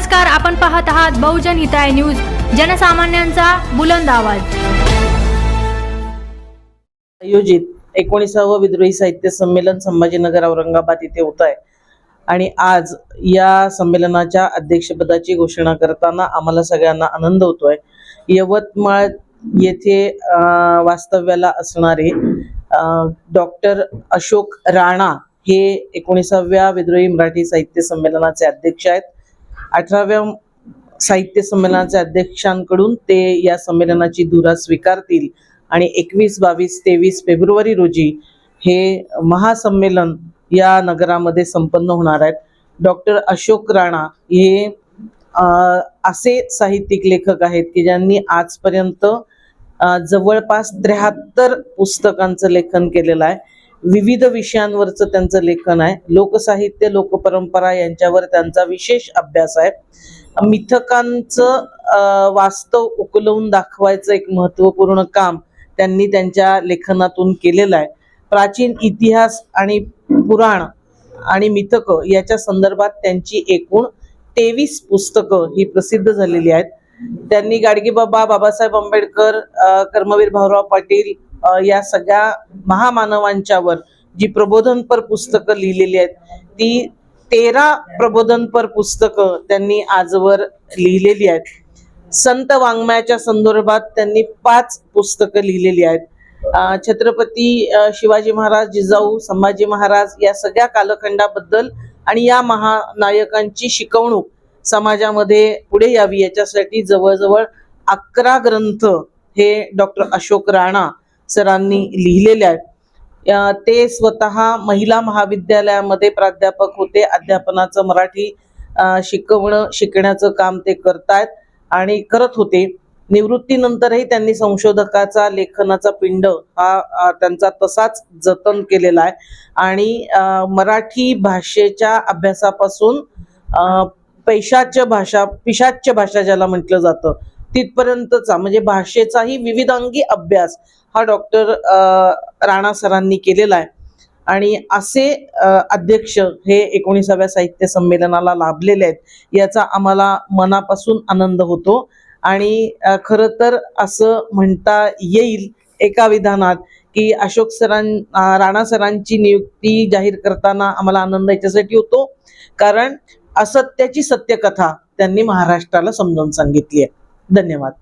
नमस्कार आपण पाहत आहात बहुजन हिताय न्यूज जनसामान्यांचा बुलंद आवाज. आयोजित एकोणीसावं विद्रोही साहित्य संमेलन संभाजीनगर औरंगाबाद इथे होत आहे आणि आज या संमेलनाच्या अध्यक्षपदाची घोषणा करताना आम्हाला सगळ्यांना आनंद होतोय. यवतमाळ येथे अं, वास्तव्याला असणारे डॉक्टर अशोक राणा हे एकोणीसाव्या विद्रोही मराठी साहित्य संमेलनाचे अध्यक्ष आहेत. अठराव्या साहित्य संमेलनाच्या अध्यक्षांकडून ते या संमेलनाची धुरा स्वीकारतील. आणि एकवीस बावीस तेवीस फेब्रुवारी रोजी हे महासंमेलन या नगरामध्ये संपन्न होणार आहेत. डॉक्टर अशोक राणा हे असे साहित्यिक लेखक आहेत की ज्यांनी आजपर्यंत जवळपास त्र्याहत्तर पुस्तकांचं लेखन केलेलं आहे. विविध विषयांवरचं त्यांचं लेखन आहे. लोकसाहित्य लोकपरंपरा यांच्यावर त्यांचा विशेष अभ्यास आहे. मिथकांचं वास्तव उकलवून दाखवायचं एक महत्त्वपूर्ण काम त्यांनी त्यांच्या लेखनातून केलेलं आहे. प्राचीन इतिहास आणि पुराण आणि मिथक याच्या संदर्भात त्यांची एकूण तेवीस पुस्तकं ही प्रसिद्ध झालेली आहेत. त्यांनी गाडगेबाबा बाबासाहेब आंबेडकर कर्मवीर भाऊराव पाटील या सगळ्या महामानवांच्यावर जी प्रबोधनपर पुस्तकं लिहिलेली आहेत ती तेरा प्रबोधनपर पुस्तकं त्यांनी आजवर लिहिलेली आहेत. संत वाङ्मयाच्या संदर्भात त्यांनी पाच पुस्तकं लिहिलेली आहेत. छत्रपती शिवाजी महाराज जिजाऊ संभाजी महाराज या सगळ्या कालखंडाबद्दल आणि या महानायकांची शिकवणूक समाजामध्ये पुढे यावी याच्यासाठी जवळजवळ अकरा ग्रंथ हे डॉक्टर अशोक राणा सरांनी लिहिलेले आहेत. ते स्वतः महिला महाविद्यालयामध्ये प्राध्यापक होते. अध्यापनाचं मराठी शिकवणं शिकण्याचं काम ते करतायत आणि करत होते. निवृत्तीनंतरही त्यांनी संशोधकाचा लेखनाचा पिंड हा त्यांचा तसाच जतन केलेला आहे. आणि मराठी भाषेच्या अभ्यासापासून पैशाच्य भाषा पिशाच्य भाषा ज्याला म्हटलं जातं तिथपर्यंतचा म्हणजे भाषेचाही विविधांगी अभ्यास हा डॉक्टर राणा सरांनी केलेला आहे. आणि असे अध्यक्ष हे एकोणीसाव्या साहित्य संमेलनाला लाभलेले आहेत याचा आम्हाला मनापासून आनंद होतो. आणि खरं तर असं म्हणता येईल एका विधानात की अशोक सरां राणा सरांची नियुक्ती जाहीर करताना आम्हाला आनंद याच्यासाठी होतो. कारण असत्याची सत्यकथा त्यांनी महाराष्ट्राला समजावून सांगितली आहे. धन्यवाद.